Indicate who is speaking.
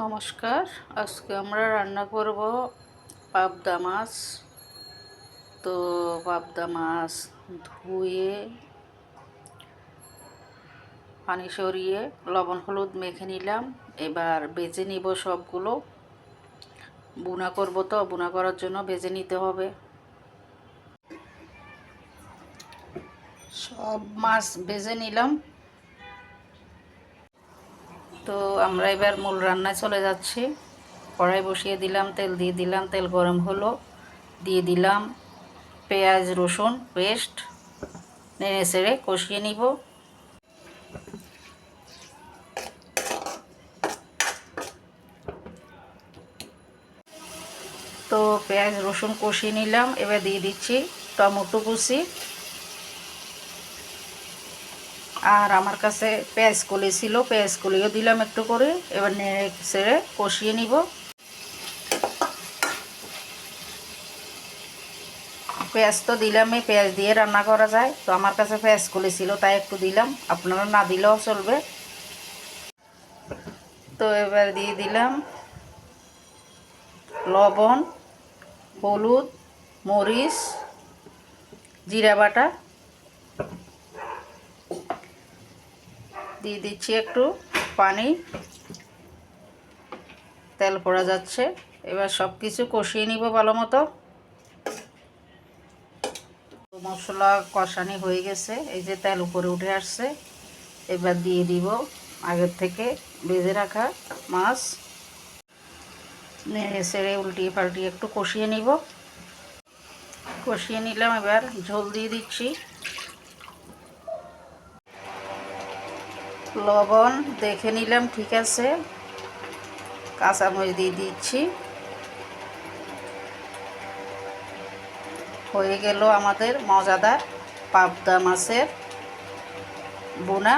Speaker 1: নমস্কার। আজকে আমরা রান্না করব পাবদা মাছ। তো পাবদা মাছ ধুয়ে, পানি সরিয়ে, লবণ হলুদ মেখে নিলাম। এবার বেজে নিব সবগুলো। বুনা করব তো, বুনা করার জন্য বেজে নিতে হবে। সব মাছ বেজে নিলাম। তো আমরা এবার মূল রান্নায় চলে যাচ্ছি। কড়াই বসিয়ে দিলাম, তেল দিয়ে দিলাম, তেল গরম হলো, দিয়ে দিলাম পেঁয়াজ, রসুন, পেস্ট, নেড়ে সেড়ে কষিয়ে নিব। তো পেঁয়াজ, রসুন কষিয়ে নিলাম, এবার দিয়ে দিচ্ছি টমেটো কুচি। আর আমার কাছে পেঁয়াজ কলি ছিল, পেঁয়াজ কলিও দিলাম একটু করে। এবার নেড়ে সেড়ে কষিয়ে নিব। পেঁয়াজ তো দিলামই, পেঁয়াজ দিয়ে রান্না করা যায়। তো আমার কাছে পেঁয়াজ কলি ছিল, তাই একটু দিলাম। আপনারা না দিলেও চলবে। তো এবার দিয়ে দিলাম লবণ, হলুদ, মরিচ, জিরা বাটা। দিয়ে দিচ্ছি একটু পানি। তেল পড়া যাচ্ছে। এবার সব কিছু কষিয়ে নিব ভালো মতো মশলা কষানি হয়ে গেছে। এই যে তেল উপরে উঠে আসছে। এবার দিয়ে দিব আগের থেকে বেজে রাখা মাছ। নেড়ে সেড়ে উল্টিয়ে পাল্টিয়ে একটু কষিয়ে নিব। কষিয়ে নিলাম, এবার ঝোল দিয়ে দিচ্ছি। লবণ দেখে নিলাম, ঠিক আছে। কাঁচামরিচ দিয়ে দিচ্ছি। হয়ে গেল আমাদের মজাদার পাবদা মাছের বোনা।